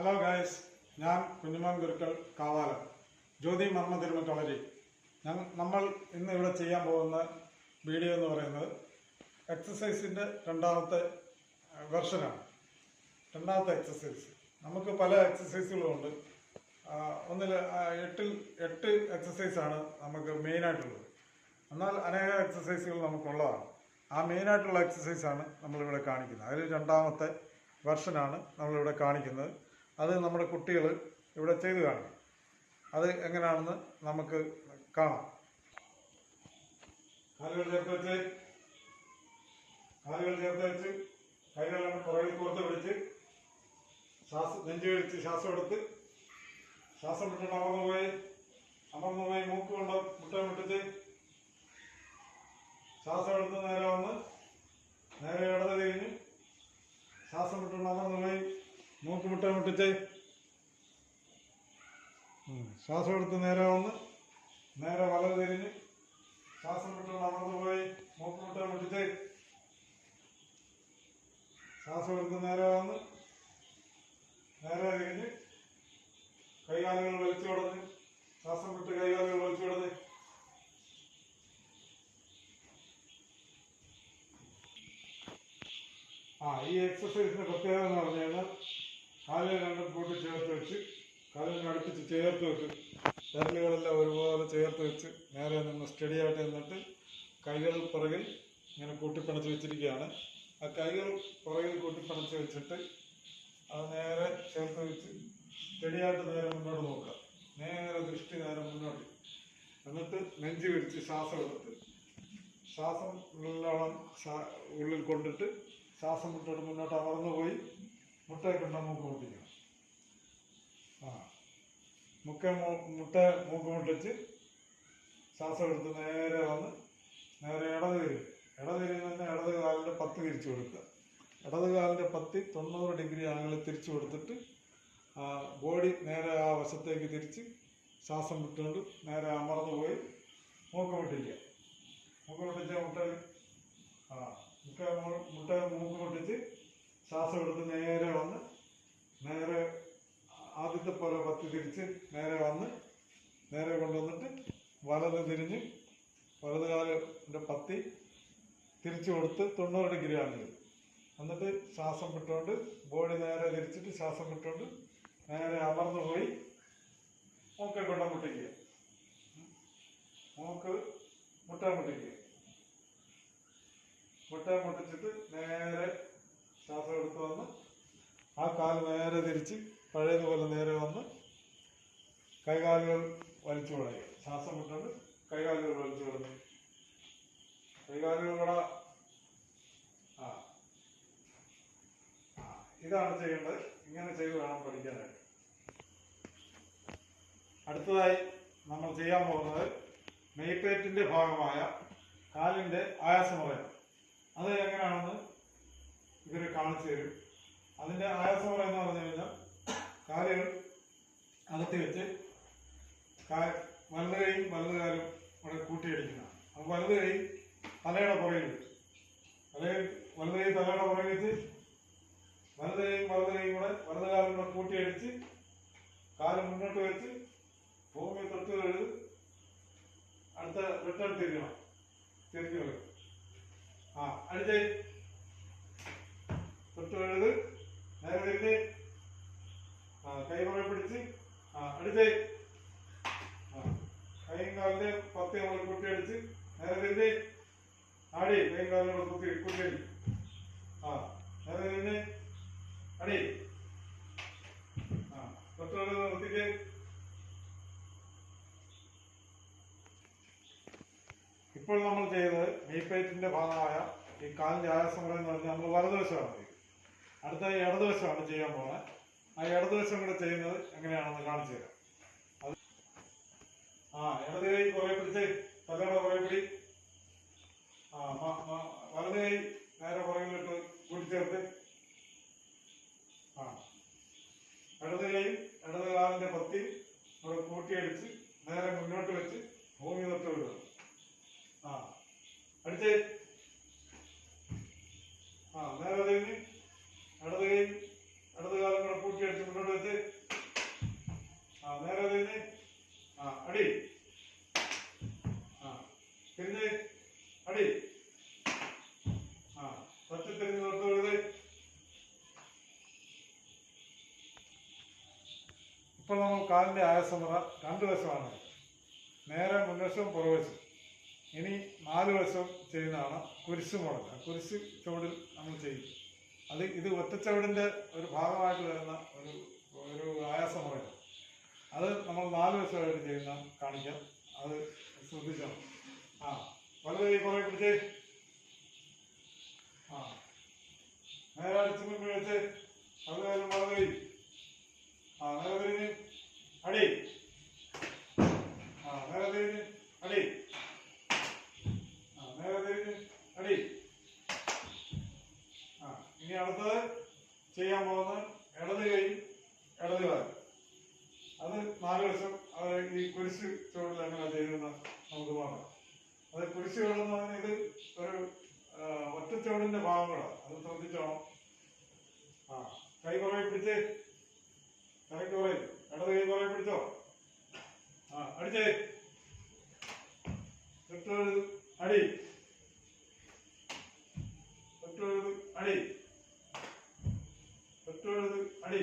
Hello guys ഞാൻ കുഞ്ഞുമാൻ ഗുരുക്കൾ കാവാലം. ജ്യോതി മർമ്മ ഞങ്ങൾ നമ്മൾ ഇന്ന് ഇവിടെ ചെയ്യാൻ പോകുന്ന വീഡിയോ എന്ന് പറയുന്നത് എക്സസൈസിന്റെ രണ്ടാമത്തെ വെർഷനാണ് രണ്ടാമത്തെ എക്സസൈസ് നമുക്ക് പല എക്സസൈസുകളുമുണ്ട് ആ, ഒന്നിൽ എട്ടിൽ എട്ട് എക്സസൈസാണ് നമുക്ക് മെയിനായിട്ടുള്ളത്. എന്നാൽ അനേക എക്സസൈസുകൾ നമുക്കുള്ളതാണ്. ആ മെയിനായിട്ടുള്ള എക്സസൈസാണ് നമ്മളിവിടെ കാണിക്കുന്നത്. അതിൽ രണ്ടാമത്തെ വെർഷനാണ് നമ്മളിവിടെ കാണിക്കുന്നത്. അത് നമ്മുടെ കുട്ടികൾ ഇവിടെ ചെയ്ത് കാണിക്കും അത് എങ്ങനെയാണെന്ന് നമുക്ക് കാണാം. കാലുകൾ ചേർത്ത് വെച്ച്. കാലുകൾ ചേർത്ത് വെച്ച്. കൈകളെല്ലാം പുറകിൽ കോർത്ത് പിടിച്ച്. ശ്വാസം നെഞ്ചു കഴിച്ച് ശ്വാസം എടുത്ത്. ശ്വാസം വിട്ടിട്ട് അമർന്നു പോയി. അമർന്നു പോയി മൂക്ക് കൊണ്ട് മുട്ട മുട്ടിച്ച്. ശ്വാസം എടുത്ത് നേരെ ഇടത് തിരിഞ്ഞ് ശ്വാസം വിട്ടിട്ട് അമർന്നു പോയി മൂക്ക് മുട്ട മുട്ടിച്ച്. ശ്വാസം എടുത്ത് നേരെ വന്ന് നേരെ വലത് തിരിഞ്ഞ് ശ്വാസം വിട്ടുകൊണ്ട് അമർന്നു പോയി മൂക്ക് മുട്ട മുട്ടിച്ച് ശ്വാസം എടുത്ത് നേരെ വന്ന് നേരെ തിരിഞ്ഞ് കൈകാലുകൾ വലിച്ചു കൊടുത്ത് ശ്വാസം വിട്ട് കൈകാലുകൾ വലിച്ചു കൊടുത്ത് ആ ഈ എക്സസൈസിന്റെ പ്രത്യേകത എന്ന് പറഞ്ഞു കഴിഞ്ഞാൽ കാലുകൾ രണ്ടും കൂട്ടി ചേർത്ത് വെച്ച് കാലിന് അടുപ്പിച്ച് ചേർത്ത് വെച്ച് വിരലുകളെല്ലാം ഒരുപോലെ ചേർത്ത് വെച്ച് നേരെ നിന്ന് സ്റ്റഡി ആയിട്ട് നിന്നിട്ട് കൈകൾ പുറകിൽ ഇങ്ങനെ കൂട്ടിപ്പിണച്ച് വെച്ചിരിക്കുകയാണ്. ആ കൈകൾ പുറകിൽ കൂട്ടിപ്പിണച്ച് വെച്ചിട്ട് അത് നേരെ ചേർത്ത് വെച്ച് സ്റ്റഡിയായിട്ട് നേരെ മുന്നോട്ട് നോക്കുക. നേരെ ദൃഷ്ടി നേരെ മുന്നോട്ട്. എന്നിട്ട് നെഞ്ചു പിടിച്ച് ശ്വാസം എടുത്ത് ശ്വാസം ഉള്ളിലോളം ഉള്ളിൽ കൊണ്ടിട്ട് ശ്വാസം മുട്ടോട് മുന്നോട്ട് അമർന്നു പോയി മുട്ടയെ ഉണ്ടോ മൂക്ക് മുട്ടിക്കണം ആ. മുക്ക മുട്ട മൂക്ക് മുട്ടിച്ച് ശ്വാസം എടുത്ത് നേരെ വന്ന് നേരെ ഇടത് തിരിയും ഇടത് തിരിയുന്ന ഇടത് കാലിന്റെ പത്ത് തിരിച്ചു കൊടുക്കുക. ഇടത് കാലിന്റെ പത്തി തൊണ്ണൂറ് ഡിഗ്രി ആംഗിളിൽ തിരിച്ചു കൊടുത്തിട്ട് ആ ബോഡി നേരെ ആ വശത്തേക്ക് തിരിച്ച് ശ്വാസം വിട്ടുകൊണ്ട് നേരെ അമർന്നു പോയി മൂക്ക് മുട്ടിക്കുക മൂക്ക് മുട്ടിച്ച മുട്ട ആ മുട്ട മുട്ട മൂക്ക് മുട്ടിച്ച് ശ്വാസം എടുത്ത് നേരെ വന്ന് നേരെ ആദ്യത്തെ പോലെ പത്തി തിരിച്ച് നേരെ വന്ന് നേരെ കൊണ്ടുവന്നിട്ട് വലത് തിരിഞ്ഞ് വലത് കാലിന്റെ പത്തി തിരിച്ചു കൊടുത്ത് തൊണ്ണൂറ് ഡിഗ്രി ആണെങ്കിൽ എന്നിട്ട് ശ്വാസം വിട്ടുകൊണ്ട് ബോഡി നേരെ തിരിച്ചിട്ട് ശ്വാസം വിട്ടുകൊണ്ട് നേരെ അമർന്നു പോയി മൂക്കെ കൊണ്ട മുട്ടിക്കുക. മൂക്ക് മുട്ട മുട്ടിക്കുക. മുട്ട മുട്ടിച്ചിട്ട് നേരെ ശ്വാസം എടുത്ത് വന്ന് ആ കാൽ നേരെ തിരിച്ച് പഴയതുപോലെ നേരെ വന്ന് കൈകാലുകൾ വലിച്ചു കളയുക ശ്വാസം വിട്ടുകൊണ്ട് കൈകാലുകൾ വലിച്ചു കളഞ്ഞു കൈകാലുകൾ ആ. ഇതാണ് ചെയ്യേണ്ടത്. ഇങ്ങനെ ചെയ്ത് വേണം പഠിക്കാനായിട്ട്. അടുത്തതായി നമ്മൾ ചെയ്യാൻ പോകുന്നത് മെയ്പേറ്റിന്റെ ഭാഗമായ കാലിന്റെ ആയാസമുറയാണ്. അത് എങ്ങനെയാണെന്ന് ഇവർ കാണിച്ചു തരും. അതിന്റെ ആയാസമുറ എന്ന് പറഞ്ഞു കഴിഞ്ഞാൽ കാലുകൾ അകത്തി വെച്ച് വലത് കൈയും വലത് കാലും ഇവിടെ കൂട്ടിയടിക്കുന്ന. അപ്പോൾ വലത് കൈ തലയുടെ പുറകിൽ വെച്ച്. വലത് കൈ തലയുടെ പുറകിൽ വെച്ച് വലത് കൈയും വലത് കൈയും കൂടെ വലത് കാലും കൂടെ കൂട്ടിയടിച്ച് കാൽ മുന്നോട്ട് വെച്ച് ഭൂമി തൊട്ട് കഴുത് അടുത്ത റിട്ടേൺ തിരിയണം തിരിഞ്ഞു ആ അടിച്ചേ തൊട്ട് കഴുത് നേരെ തിരിഞ്ഞ് ആ കൈ പുറകെ പിടിച്ച് ആ അടിച്ചേ ആ കൈയും കാലിന്റെ പത്തി നമ്മൾ കുട്ടിയടിച്ച് നേരെ തിരിഞ്ഞ് കൈയും കാലിനോട് കുത്തി കുത്തിയടി ആ നേരെ തിരിഞ്ഞ് അടി ആ കഴുത് നിർത്തിക്ക് ഇപ്പോൾ നമ്മൾ ചെയ്യുന്നത് മീപ്പേറ്റിന്റെ ഭാഗമായ ഈ കാലിന്റെ ആയാസം എന്ന് പറഞ്ഞാൽ നമ്മൾ വലതുവശമാണ് അടുത്ത ഇടതുവശമാണ് ചെയ്യാൻ പോകുന്നത്. ആ ഇടതുവശം കൂടെ ചെയ്യുന്നത് എങ്ങനെയാണെന്ന് കാണിച്ചു തരാം. ആ ഇടത് കൈ കുറെ പിടിച്ച് തലയുടെ കുറെ പിടി. വലത് കൈ നേരെ പുറകിലിട്ട് കൂട്ടിച്ചേർത്ത്. ആ. ഇടത് കൈ പത്തി അവിടെ കൂട്ടിയടിച്ച് നേരെ മുന്നോട്ട് വെച്ച് ഭൂമി തൊട്ട് വിടുക ആ. അടിച്ചേ ആ നേരെ തിരിഞ്ഞ് ഇടത് കൈ ഇടത് കാലം കൂടെ കൂട്ടി അടിച്ച് മുന്നോട്ട് വെച്ച് അടി ആ തിരിഞ്ഞ് അടി ആ ഒറ്റ തിരിഞ്ഞ് തൊട്ട് തൊഴുത് ഇപ്പോൾ നമ്മൾ കാലിന്റെ ആയസമത രണ്ട് വശമാണ്. നേരെ മുൻവശവും പുറവശം ഇനി നാല് വശം ചെയ്യുന്നതാണ് കുരിശ് മോഡൽ. കുരിശ് ചുവടിൽ നമ്മൾ ചെയ്യും. അത് ഇത് ഒറ്റച്ചുവടിന്റെ ഒരു ഭാഗമായിട്ട് വരുന്ന ഒരു ഒരു ആയാസമുറയാണ് അത് നമ്മൾ നാല് വശമായിട്ട് ചെയ്യുന്ന കാണിക്കാം. അത് ശ്രദ്ധിച്ചോ? ആ വളരെ കുറേ പിടിച്ച്. ആ നേരെ അടിച്ചു വെച്ച് അത് കാര്യം വളരെ കൈ ആ നേരെ തിരിഞ്ഞ് അടി ആ നേരെ തിരിഞ്ഞ് അടി ആ നേരെ തിരിഞ്ഞ് അടി ആ ഇനി അടുത്തത് ചെയ്യാൻ പോകുന്നത് ഇടത് കൈ ഇടത് കാൽ അത് നാല് വശം അത് ഈ കുരിശ് ചുവടിൽ എങ്ങനെ ചെയ്തെന്ന് നമുക്ക് നോക്കാം. അത് കുരിശ് ചുവടെന്ന് പറഞ്ഞാൽ ഇത് ഒരു ഒറ്റച്ചുവടിന്റെ ഭാഗങ്ങളാണ് അത് ശ്രദ്ധിച്ചോണം. ആ കൈ കുറേ പിടിച്ച്. കൈ കുറേ. ഇടത് കൈ കുറേ പിടിച്ചോ? ആ അടിച്ചേ തൊട്ടുള്ളത് അടി തൊട്ടുള്ളത് അടി